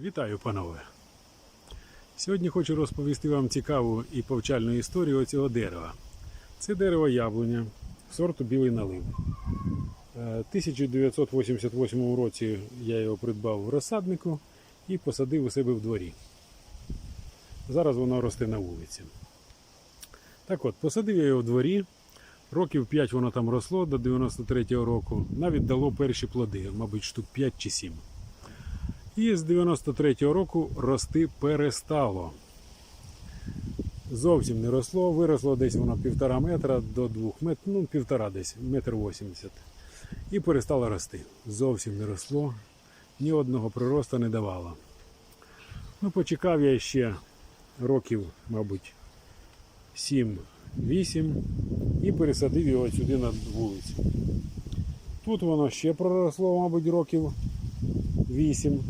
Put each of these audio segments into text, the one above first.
Вітаю, панове! Сьогодні хочу розповісти вам цікаву і повчальну історію цього дерева. Це дерево яблуня сорту білий налив. Е, 1988 році я його придбав в розсаднику і посадив у себе в дворі. Зараз воно росте на вулиці. Так от, посадив я його в дворі. Років 5 воно там росло до 93-го року. Навіть дало перші плоди, мабуть, штук 5 чи 7. І з 93-го року рости перестало. Зовсім не росло, виросло десь воно півтора метра до двох метрів, ну півтора десь, метр вісімдесят. І перестало рости. Зовсім не росло, ні одного приросту не давало. Ну, почекав я ще років, мабуть, 7-8 і пересадив його сюди на вулицю. Тут воно ще проросло, мабуть, років 8.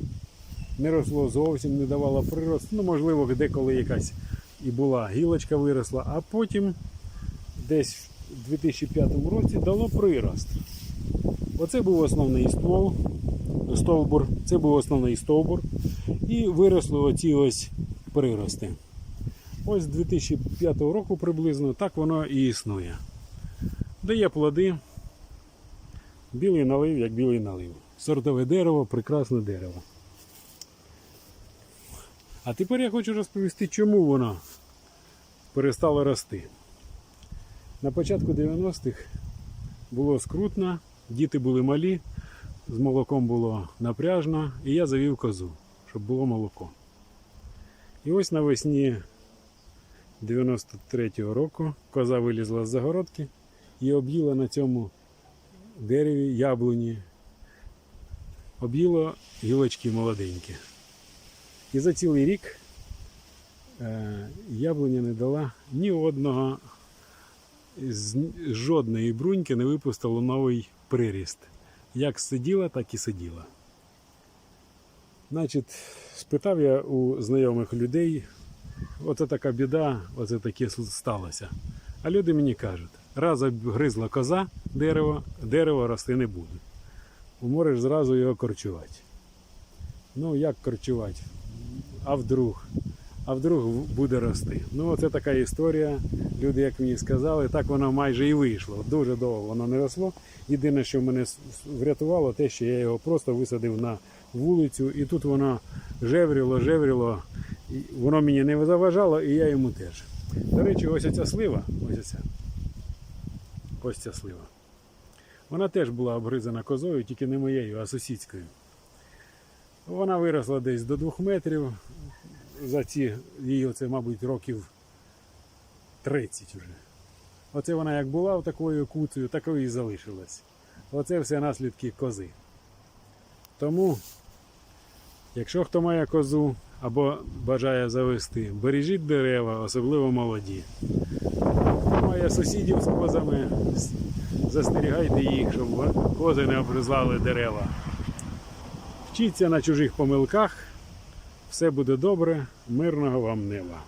Не росло зовсім, не давало прирост. Ну, можливо, деколи якась і була гілочка виросла, а потім десь в 2005 році дало прирост. Оце був основний ствол, стовбур, це був основний стовбур. І виросли оці ось прирости. Ось з 2005 року приблизно так воно і існує. Дає плоди. Білий налив, як білий налив. Сортове дерево, прекрасне дерево. А тепер я хочу розповісти, чому воно перестало рости. На початку 90-х було скрутно, діти були малі, з молоком було напряжно, і я завів козу, щоб було молоко. І ось навесні 93-го року коза вилізла з загородки і об'їла на цьому дереві яблуні. Об'їло гілочки молоденькі. І за цілий рік е, яблуня не дала ні одного, з жодної бруньки не випустило новий приріст. Як сиділа, так і сиділа. Значить, спитав я у знайомих людей, оце така біда, оце таке сталося. А люди мені кажуть, раз обгризла коза дерево, дерево рости не буде. Можеш зразу його корчувати. Ну, як корчувати? А вдруг? А вдруг буде рости. Ну, оце така історія. Люди, як мені сказали, так воно майже і вийшло. Дуже довго воно не росло. Єдине, що мене врятувало, те, що я його просто висадив на вулицю, і тут воно жевріло, жевріло. Воно мені не заважало, і я йому теж. До речі, ось ця слива, ось ця. Ось ця слива. Вона теж була обгризана козою, тільки не моєю, а сусідською. Вона виросла десь до двох метрів. За ці їй оце, мабуть, років 30 вже. Оце вона як була такою куцею, такою і залишилась. Оце все наслідки кози. Тому, якщо хто має козу або бажає завести, бережіть дерева, особливо молоді. Хто має сусідів з козами, застерігайте їх, щоб кози не обрізали дерева. Вчіться на чужих помилках. Все буде добре, мирного вам неба.